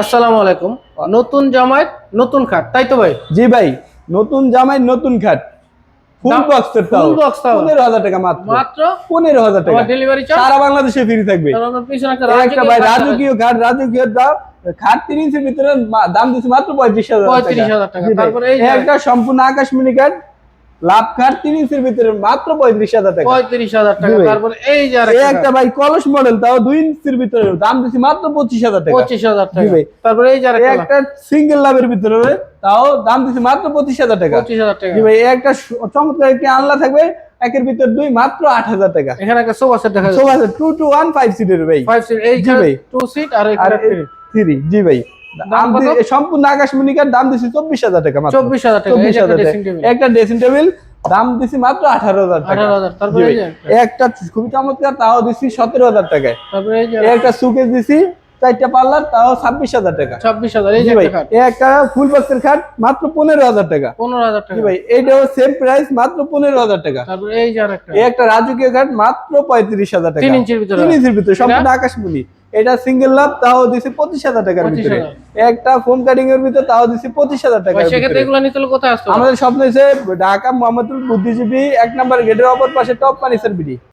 আসসালামু আলাইকুম। নতুন জামাই নতুন খাট তাই তো ভাই? জি ভাই নতুন জামাই নতুন খাট। ফুল বক্সের তাও। তাও। টাকা মাত্র। মাত্র? পনেরো হাজার টাকা। ডেলিভারি চার্জ সারা বাংলাদেশে ফ্রি থাকবে। একটা ভাই রাজকীয় খাট রাজকীয় খাট দাম খাট তিন ইঞ্চির ভিতরে দাম দিচ্ছে মাত্র পঁয়ত্রিশ হাজার 35,000 টাকা। তারপরে এই এই একটা সম্পূর্ণ আকাশমণি খাট। লাভ খাট তিন ইঞ্চির ভিতরে মাত্র পঁয়ত্রিশ হাজার টাকা। পঁয়ত্রিশ হাজার টাকা। তারপরে এই যে একটা ভাই কলস মডেল তাও দুই ইঞ্চির ভিতরে। দাম দিচ্ছে মাত্র পঁচিশ হাজার টাকা। পঁচিশ হাজার টাকা। তারপরে এই যে একটা সিঙ্গেল লাভের ভিতরে তাও দাম দিচ্ছে মাত্র পঁচিশ হাজার টাকা। পঁচিশ হাজার টাকা। ভাই একটা চমৎকার একটি আনলা থাকবে? একের ভিতর দুই মাত্র আট হাজার টাকা। এখানে একটা সোফা সেট দেখা যাচ্ছে। আছে টু টু ওয়ান ফাইভ সিটের ভাই। ফাইভ সিট এই ভাই। টু সিট আর আর থ্রি জি ভাই। সম্পূর্ণ দাম দিছি চব্বিশ হাজার টাকা মাত্র। চব্বিশ হাজার টাকা চব্বিশ একটা হাজার টাকা। একটা ড্রেসিং টেবিল দাম দিছি মাত্র আঠারো হাজার টাকা। একটা। খুবই চমৎকার তাও দিছি সতেরো হাজার টাকায়। একটা সুকেস দিছি চারটা পার্লার তাও ছাব্বিশ হাজার টাকা। ছাব্বিশ হাজার এই ভাই একটা খাট। ফুল বক্সের খাট মাত্র পনেরো হাজার টাকা। পনেরো হাজার টাকা। ভাই এইটাও সেম প্রাইস মাত্র পনেরো হাজার টাকা। এই একটা রাজকীয় ঘাট মাত্র পঁয়ত্রিশ হাজার টাকা। তিন ইঞ্চির ভিতরে। তিন ইঞ্চির ভিতরে সম্পূর্ণ আকাশমণি। এটা সিঙ্গেল লাভ তাও দিছি পঁচিশ হাজার টাকার 25,000 ভিতরে। একটা ফোম কাটিং এর ভিতরে তাও দিছি পঁচিশ হাজার টাকা? আমাদের স্বপ্ন হচ্ছে ঢাকা মোহাম্মদপুর বুদ্ধিজীবী এক নম্বর গেটের অপর পাশে টপ ফার্নিচার বিডি